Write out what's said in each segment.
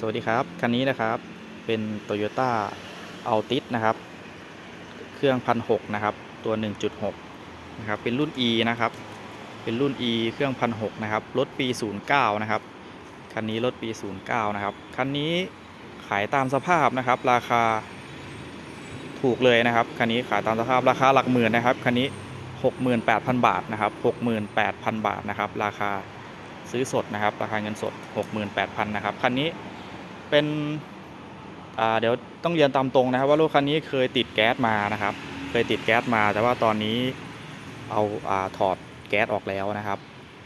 สวัสดีครับ คันนี้นะครับเป็น Toyota Altis นะครับ เครื่องพันหนะครับ ตัว 1.6 นะครับ เป็นรุ่น E นะครับ เป็นรุ่น E เครื่องพันหนะครับ รถปี 09 นะครับ คันนี้รถปี 09 นะครับ คันนี้ขายตามสภาพนะครับ ราคาถูกเลยนะครับ คันนี้ขายตามสภาพราคาหลักหมื่นนะครับ คันนี้ 68,000 บาทนะครับ 68,000 บาทนะครับ ราคาซื้อสดนะครับ ราคาเงินสด 68,000นะครับ คันนี้ เป็นเดี๋ยวต้องเรียนตามตรงนะครับ ว่ารถคันนี้เคยติดแก๊สมานะครับ เคยติดแก๊สมา แต่ว่าตอนนี้เอาอาถอดแก๊สออกแล้วนะครับ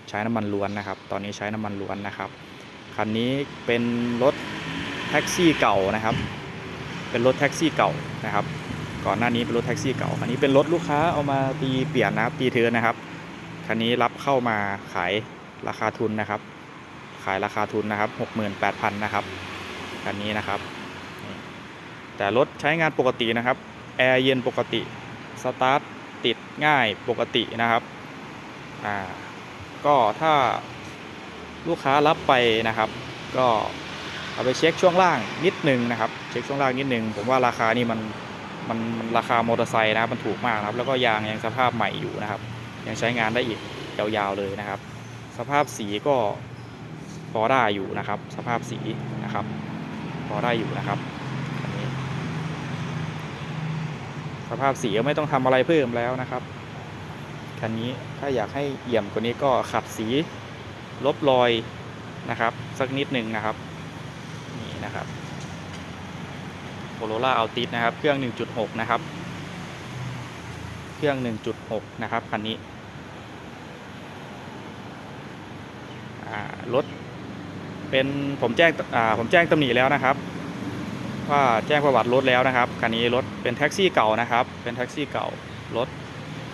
ใช้น้ำมันล้วนนะครับ ตอนนี้ใช้น้ำมันล้วนนะครับคันนี้เป็นรถแท็กซี่เก่านะครับ เป็นรถแท็กซี่เก่านะครับ ก่อนหน้านี้เป็นรถแท็กซี่เก่าคันนี้เป็นรถลูกค้าเอามาตีเปลี่ยนนะครับ ตีเทินนะครับคันนี้รับเข้ามาขายราคาทุนนะครับ ขายราคาทุนนะครับ 68,000นะครับ คันนี้นะครับ แต่รถใช้งานปกตินะครับแอร์เย็นปกติสตาร์ทติดง่ายปกตินะครับอ่าก็ถ้าลูกค้ารับไปนะครับ ก็เอาไปเช็คช่วงล่างนิดนึงนะครับ เช็คช่วงล่างนิดนึงผมว่าราคานี่มันมันมันราคามอเตอร์ไซค์นะครับมันถูกมากนะครับ แล้วก็ยางยังสภาพใหม่อยู่นะครับ ยังใช้งานได้อีกยาวๆเลยนะครับ สภาพสีก็พอได้อยู่นะครับ สภาพสีนะครับ พอได้อยู่นะครับอันนี้สภาพสีก็ไม่ต้องทำอะไรเพิ่มแล้วนะครับคันนี้ถ้าอยากให้เอี่ยมกว่านี้ก็ขัดสีลบรอยนะครับ สักนิดหนึ่งนะครับ นี่นะครับโคโรล่าอัลติสนะครับ เครื่อง 1.6 นะครับ เครื่อง 1.6 นะครับคันนี้รถ เป็นผมแจ้งอ่าผมแจ้งตำหนิแล้วนะครับ ว่าแจ้งประวัติรถแล้วนะครับคันนี้รถเป็นแท็กซี่เก่านะครับ เป็นแท็กซี่เก่ารถ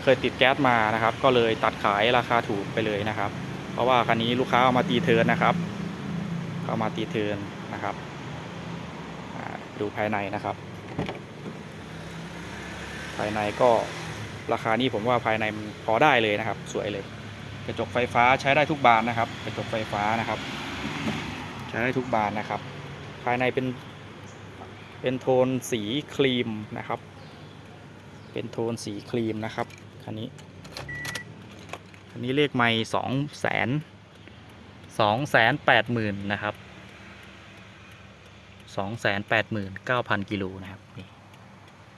เคยติดแก๊สมานะครับ ก็เลยตัดขายราคาถูกไปเลยนะครับ เพราะว่าคันนี้ลูกค้าเอามาตีเทินนะครับเอามาตีเทินนะครับดูภายในนะครับ ภายในก็ราคานี้ผมว่าภายในพอได้เลยนะครับ สวยเลย กระจกไฟฟ้าใช้ได้ทุกบานนะครับ กระจกไฟฟ้านะครับ ได้ทุกบานนะครับ ภายในเป็นเป็นโทนสีครีมนะครับ เป็นโทนสีครีมนะครับคันนี้คันนี้เลขไม่สองแสนสองแสนแปดหมื่นนะครับสองแสนแปดหมื่นเก้าพันกิโลนะครับนี่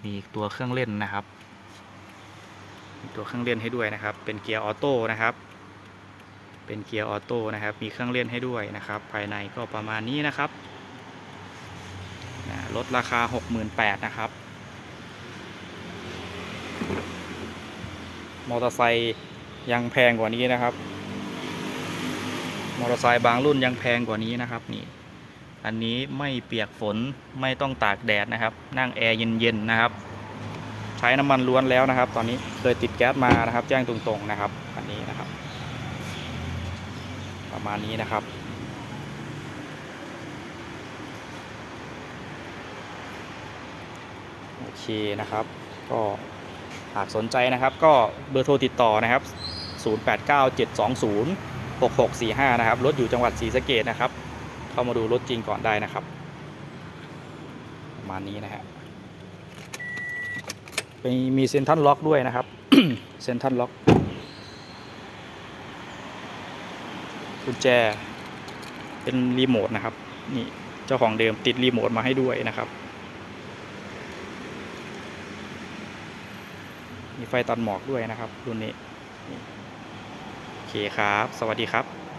มีตัวเครื่องเล่นนะครับ ตัวเครื่องเล่นให้ด้วยนะครับ เป็นเกียร์ออโต้นะครับ เป็นเกียร์ออโต้นะครับ มีเครื่องเล่นให้ด้วยนะครับ ภายในก็ประมาณนี้นะครับลดราคา 68,000นะครับ มอเตอร์ไซค์ยังแพงกว่านี้นะครับ มอเตอร์ไซค์บางรุ่นยังแพงกว่านี้นะครับนี่ อันนี้ไม่เปียกฝนไม่ต้องตากแดดนะครับ นั่งแอร์เย็นๆนะครับ ใช้น้ำมันล้วนแล้วนะครับ ตอนนี้เคยติดแก๊สมานะครับ แจ้งตรงๆนะครับ ประมาณนี้นะครับ โอเคนะครับ ก็หากสนใจนะครับ ก็เบอร์โทรติดต่อนะครับ 0897206645 นะครับ รถอยู่จังหวัดศรีสะเกดนะครับ เข้ามาดูรถจริงก่อนได้นะครับ ประมาณนี้นะฮะมีมีเซ็นทรัลล็อกด้วยนะครับ เซ็นทรัลล็อก กุญแจ เป็นรีโมทนะครับ นี่เจ้าของเดิมติดรีโมทมาให้ด้วยนะครับ มีไฟตัดหมอกด้วยนะครับรุ่นนี้โอเคครับ สวัสดีครับ